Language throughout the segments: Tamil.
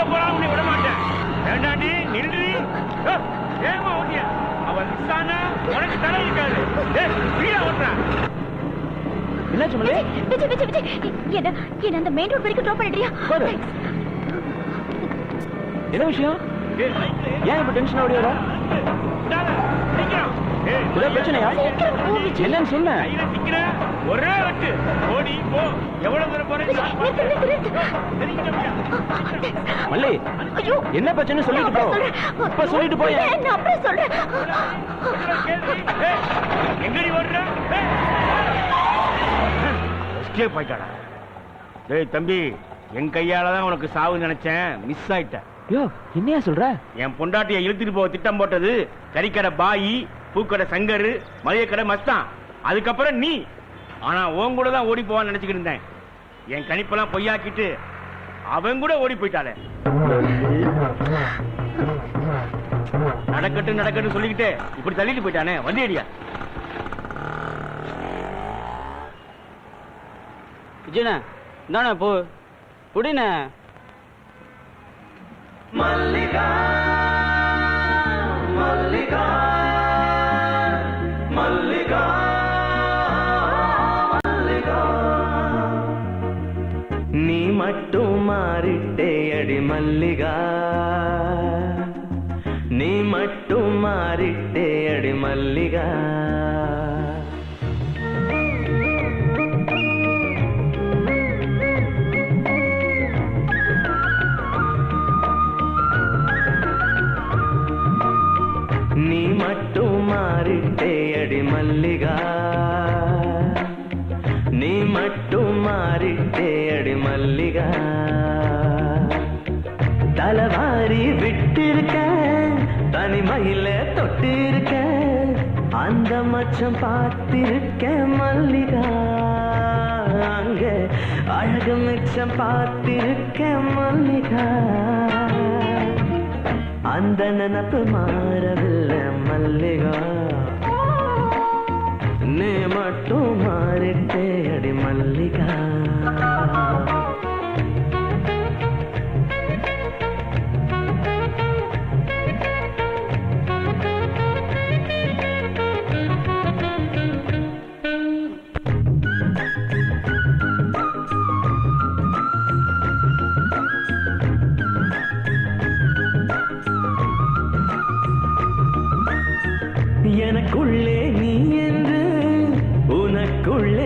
எங்க போறான் உன்னை விட மாட்டேன். வேண்டாண்டி நின்று ஏமா ஓட்டியா. அவன் மிஸ்ஸானா உனக்கு தலை இருக்காது. ஏய் வீடா ஓட்டுறான் என்னாச்சு மல்லி விஜய் விஜய் விஜய் என்ன என்ன அந்த மெயின் ரோட் வரைக்கும் ட்ராப் பண்ணிடுறியா. என்ன விஷயம்? ஏன் இப்ப டென்ஷன் ஓடி வர? விடாத சீக்கிரம் ஏய் ஏதாவது பிரச்சனையா. என்னன்னு சிக்கிற ஒரே மல்லி ஐயோ. என்ன பிரச்சனை சொல்லிட்டு போ. இப்ப சொல்லிட்டு போய். நான் அப்புறம் சொல்றேன். எங்கடி ஓடுற? எஸ்கேப் ஆயிட்டாடா. டேய் தம்பி என் கையால தான் உனக்கு சாவு நினைச்சேன். மிஸ் ஆயிட்டேன் யோ என்னையா சொல்ற? என் பொண்டாட்டியை இழுத்துட்டு போக திட்டம் போட்டது. கறிக்கடை பாயி பூக்கடை சங்கரு மளிகை கடை மஸ்தான். அதுக்கப்புறம் நீ. ஆனா உன் கூட தான் ஓடி போவான்னு நினைச்சுக்கிட்டு இருந்தேன். என் கணிப்பெல்லாம் பொய்யாக்கிட்டு அவன் கூட ஓடி போயிட்டாளே. நடக்கட்டும் நடக்கட்டும் சொல்லிக்கிட்டு இப்படி தள்ளிட்டு போயிட்டானே வண்டி அடியா? விஜயண்ணா இந்தாண்ணா போ. குடிண்ணே நீ மட்டும் மாறிட்டே அடி மல்லிகா நீ மட்டும் மாறிட்டே அடி மல்லிகா நீ மட்டும் மாறிட்டே அடி மல்லிகா நீ மட்டும் மாறிட்டே அடி மல்லிகா. தலவாரி விட்டிருக்க தனிமையில தொட்டிருக்க அந்த மச்சம் பார்த்திருக்க மல்லிகா. அங்க அழகு மிச்சம் பார்த்திருக்க மல்லிகா. அந்த நினப்பு மாறவில்லை மல்லிகா. நீ மட்டும் மாறிட்டே மல்லிகா. எனக்குள்ளே நீ என்று உனக்குள்ளே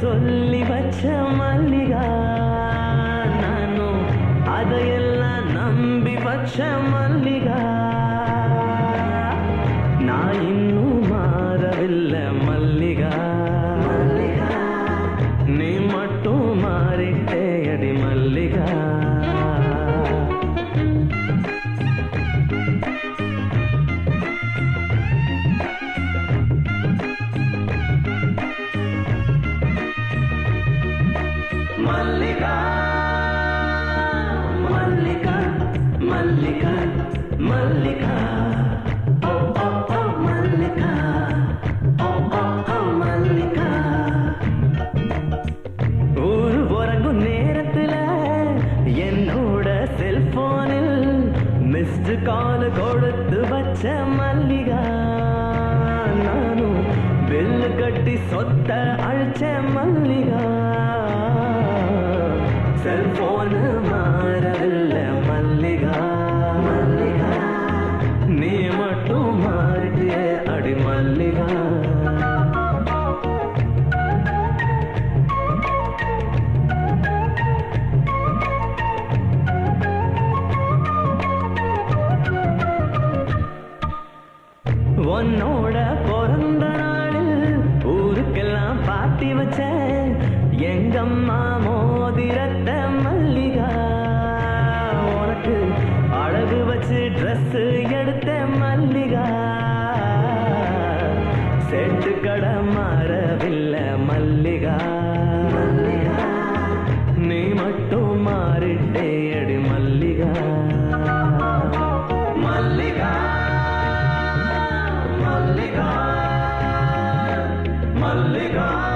சொல்லி வச்ச மல்லிகா. நானும் அதையெல்லாம் நம்பி வச்ச என்னோட செல்போனில் மிஸ்டு கால் கொடுத்து வச்ச மல்லிகா. நானும் பில்லு கட்டி சொத்த அழிச்ச மல்லிகா. செல்போன் மாறவில்லை பாட்டி வச்சேன் எங்கம்மா மோதிரத்த மல்லிகா. உனக்கு அழகு வச்சு ட்ரெஸ் எடுத்த மல்லிகா. செட்டு கடை மாறவில்லை மல்லிகா. நீ மட்டும் மாறிட்டே அடி மல்லிகா. மல்லிகா மல்லிகா